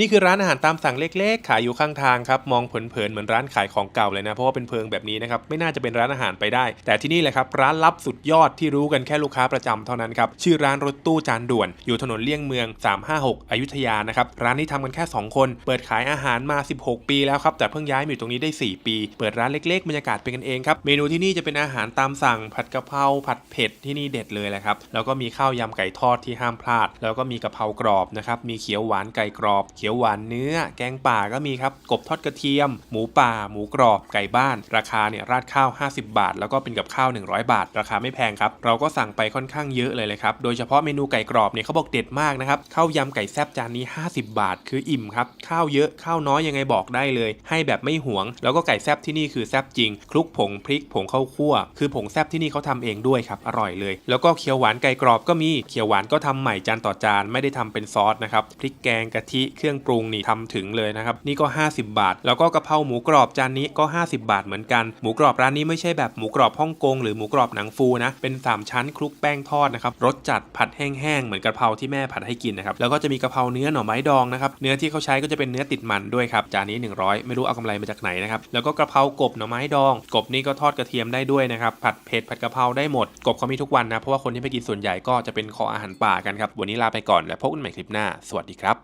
นี่คือร้านอาหารตามสั่งเล็กๆ ขายอยู่ข้างทางครับมองเผินๆเหมือนร้านขายของเก่าเลยนะเพราะว่าเป็นเพิงแบบนี้นะครับไม่น่าจะเป็นร้านอาหารไปได้ แต่ที่นี่แหละครับร้านลับสุดยอดที่รู้กันแค่ลูกค้าประจำเท่านั้นครับชื่อร้านรถตู้จานด่วน อยู่ถนนเลี่ยงเมือง 356 อยุธยานะครับร้านนี้ทำกันแค่ 2 คน เปิดขายอาหารมา 16 ปีแล้วครับแต่เพิ่งย้ายมาอยู่ตรงนี้ได้ 4 ปี เปิดร้านเล็กๆบรรยากาศเป็นกันเองครับเมนูที่นี่จะเป็นอาหารตามสั่ง ผัดกะเพราผัดเผ็ดที่นี่เด็ดเลยแหละครับแล้วก็มีข้าวยำไก่ทอดที่ห้ามพลาด แล้วก็มีกะเพรากรอบนะครับมีเขียวหวานไก่กรอบเขียวียวหวานเนื้อ แกงป่าก็มีครับ กบทอดกระเทียม หมูป่า หมูกรอบ ไก่บ้าน ราคาเนี่ยราดข้าว 50 บาท แล้วก็เป็นกับข้าว 100 บาท ราคาไม่แพงครับ เราก็สั่งไปค่อนข้างเยอะเลยเลยครับ โดยเฉพาะเมนูไก่กรอบเนี่ยเขาบอกเด็ดมากนะครับข้าวยำไก่แซ่บจานนี้ 50 บาท คืออิ่มครับ ข้าวเยอะ ข้าวน้อยยังไงบอกได้เลย ให้แบบไม่หวง แล้วก็ไก่แซ่บที่นี่คือแซ่บจริง คลุกผงพริกผงข้าวคั่ว คือผงแซ่บที่นี่เขาทำเองด้วยครับ อร่อยเลย แล้วก็เขียวหวานไก่กรอบก็มีเขียวหวานก็ทำใหม่จานต่อจาน ไม่ได้ทำเป็นซอสนะครับ พริกแกงกะทิ เครื่องปรุงนี่ทำถึงเลยนะครับนี่ก็ 50 บาท แล้วก็กะเพราหมูกรอบจานนี้ก็ 50 บาทเหมือนกันหมูกรอบร้านนี้ไม่ใช่แบบหมูกรอบฮ่องกงหรือหมูกรอบหนังฟูนะเป็น 3 ชั้นคลุกแป้งทอดนะครับรสจัดผัดแห้งๆเหมือนกะเพราที่แม่ผัดให้กินนะครับแล้วก็จะมีกะเพราเนื้อหน่อไม้ดองนะครับเนื้อที่เขาใช้ก็จะเป็นเนื้อติดมันด้วยครับจานนี้ 100 ไม่รู้เอากำไรมาจากไหนนะครับแล้วก็กะเพรากบหน่อไม้ดอง กบนี่ก็ทอดกระเทียมได้ด้วยนะครับผัดเผ็ดผัดกะเพราได้หมดกบเขามีทุกวันนะเพราะว่าคนที่ไปกินส่วนใหญ่ก็จะเป็นคออาหารป่ากันครับวันนี้ลาไปก่อนแล้วพบกันใหม่คลิปหน้า สวัสดีครับ